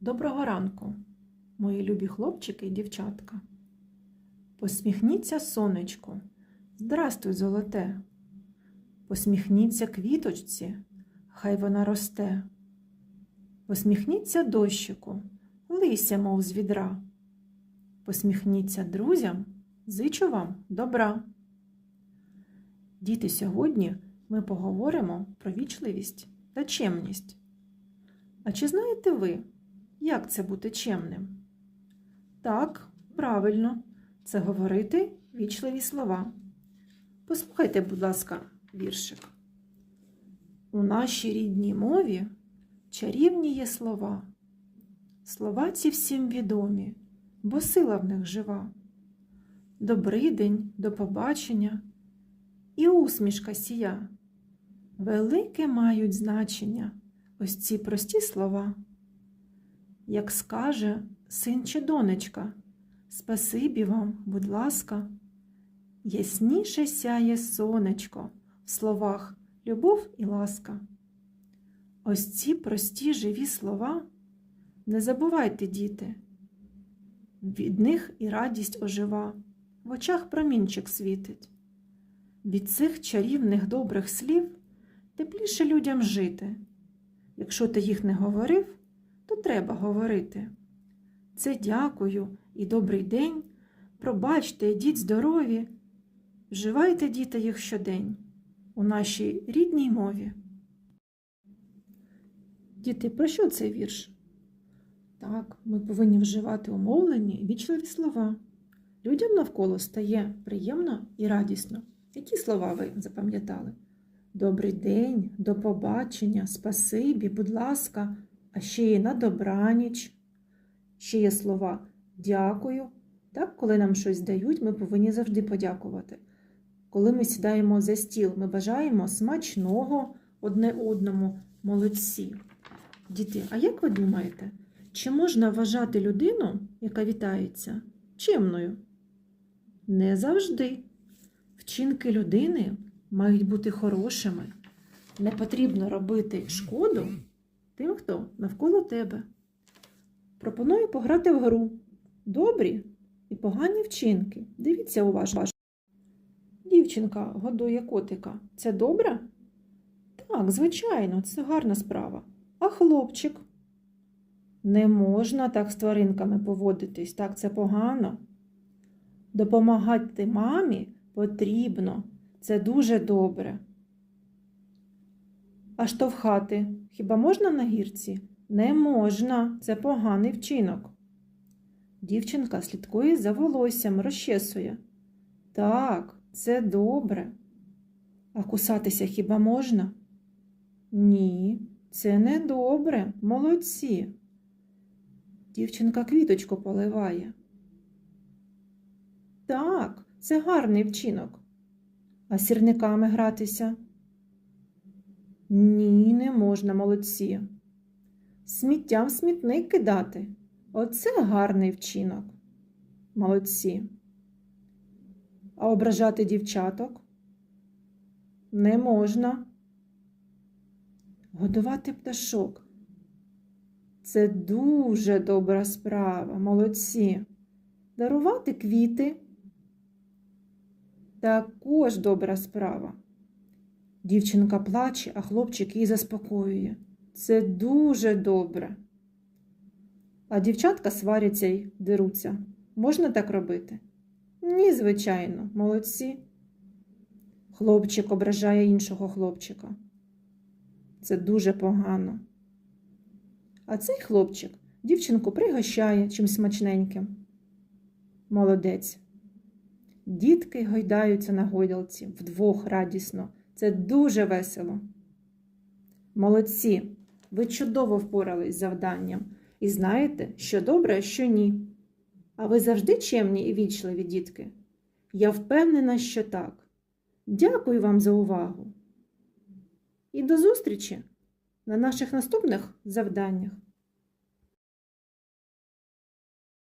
Доброго ранку, мої любі хлопчики і дівчатка. Посміхніться сонечку, здрастуй, золоте. Посміхніться квіточці, хай вона росте. Посміхніться дощику, лися, мов з відра. Посміхніться друзям, зичу вам добра. Діти, сьогодні ми поговоримо про вічливість та чемність. А чи знаєте ви, як це бути чемним? Так, правильно, це говорити вічливі слова. Послухайте, будь ласка, віршик. У нашій рідній мові чарівні є слова. Слова ці всім відомі, бо сила в них жива. Добрий день, до побачення і усмішка сія. Велике мають значення ось ці прості слова. Як скаже син чи донечка, спасибі вам, будь ласка, ясніше сяє сонечко в словах любов і ласка. Ось ці прості живі слова не забувайте, діти, від них і радість ожива, в очах промінчик світить. Від цих чарівних добрих слів тепліше людям жити. Якщо ти їх не говорив, треба говорити. Це дякую і добрий день. Пробачте, йдіть здорові. Вживайте, діти, їх щодень у нашій рідній мові. Діти, про що цей вірш? Так, ми повинні вживати умовлені вічливі слова. Людям навколо стає приємно і радісно. Які слова ви запам'ятали? Добрий день, до побачення, спасибі, будь ласка, а ще є на добраніч. Ще є слова дякую. Так, коли нам щось дають, ми повинні завжди подякувати. Коли ми сідаємо за стіл, ми бажаємо смачного одне одному молодці. Діти, а як ви думаєте, чи можна вважати людину, яка вітається, чимною? Не завжди. Вчинки людини мають бути хорошими. Не потрібно робити шкоду тим, хто навколо тебе. Пропоную пограти в гру. Добрі і погані вчинки. Дивіться уважно. Дівчинка годує котика. Це добре? Так, звичайно, це гарна справа. А хлопчик? Не можна так з тваринками поводитись, так це погано. Допомагати мамі потрібно. Це дуже добре. А штовхати хіба можна на гірці? Не можна, це поганий вчинок. Дівчинка слідкує за волоссям, розчесує. Так, це добре. А кусатися хіба можна? Ні, це не добре, молодці. Дівчинка квіточку поливає. Так, це гарний вчинок. А сірниками гратися? Ні, не можна, молодці. Сміттям смітник кидати. Оце гарний вчинок. Молодці. А ображати дівчаток? Не можна. Годувати пташок. Це дуже добра справа, молодці. Дарувати квіти. Також добра справа. Дівчинка плаче, а хлопчик її заспокоює. Це дуже добре. А дівчатка сваряться й деруться. Можна так робити? Ні, звичайно, молодці. Хлопчик ображає іншого хлопчика. Це дуже погано. А цей хлопчик дівчинку пригощає чим смачненьким. Молодець. Дітки гойдаються на гойдалці вдвох радісно. Це дуже весело. Молодці, ви чудово впорались з завданням і знаєте, що добре, а що ні. А ви завжди чемні і вічливі, дітки? Я впевнена, що так. Дякую вам за увагу. І до зустрічі на наших наступних завданнях.